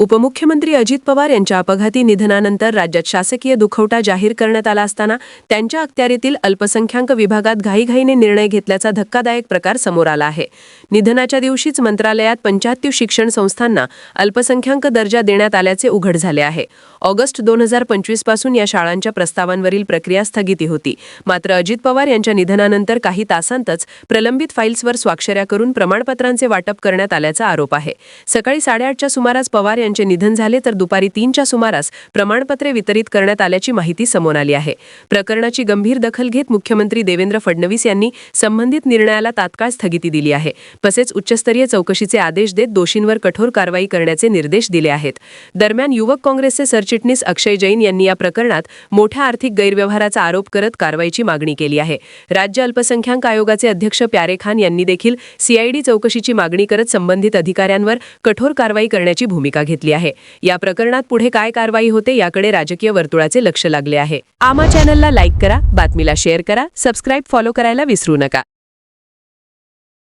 उपमुख्यमंत्री अजित पवार यांच्या अपघाती निधनानंतर राज्यात शासकीय दुखवटा जाहीर करण्यात आला असताना त्यांच्या अखत्यारीतील अल्पसंख्याक विभागात घाईघाईने निर्णय घेतल्याचा धक्कादायक प्रकार समोर आला आहे. निधनाच्या दिवशीच मंत्रालयात पंचाहत्तर शिक्षण संस्थांना अल्पसंख्याक दर्जा देण्यात आल्याचे उघड झाले आहे. ऑगस्ट दोन हजार पंचवीसपासून या शाळांच्या प्रस्तावांवरील प्रक्रिया स्थगिती होती. मात्र अजित पवार यांच्या निधनानंतर काही तासांतच प्रलंबित फाईल्सवर स्वाक्षऱ्या करून प्रमाणपत्रांचे वाटप करण्यात आल्याचा आरोप आहे. सकाळी साडेआठच्या सुमारास पवार यांचे निधन झाले तर दुपारी तीनच्या सुमारास प्रमाणपत्रे वितरित करण्यात आल्याची माहिती समोर आली आहे. प्रकरणाची गंभीर दखल घेत मुख्यमंत्री देवेंद्र फडणवीस यांनी संबंधित निर्णयाला तात्काळ स्थगिती दिली आहे. तसेच उच्चस्तरीय चौकशीचे आदेश देत दोषींवर कठोर कारवाई करण्याचे निर्देश दिले आहेत. दरम्यान युवक काँग्रेसचे सरचिटणीस अक्षय जैन यांनी या प्रकरणात मोठ्या आर्थिक गैरव्यवहाराचा आरोप करत कारवाईची मागणी केली आहे. राज्य अल्पसंख्याक आयोगाचे अध्यक्ष प्यारे खान यांनी देखील सीआयडी चौकशीची मागणी करत संबंधित अधिकाऱ्यांवर कठोर कारवाई करण्याची भूमिका घेतली घेतली आहे. या प्रकरणात पुढे काय कारवाई होते याकडे राजकीय वर्तुळाचे लक्ष लागले आहे. आमा चॅनलला लाईक करा बातमीला शेअर करा सबस्क्राईब फॉलो करायला विसरू नका.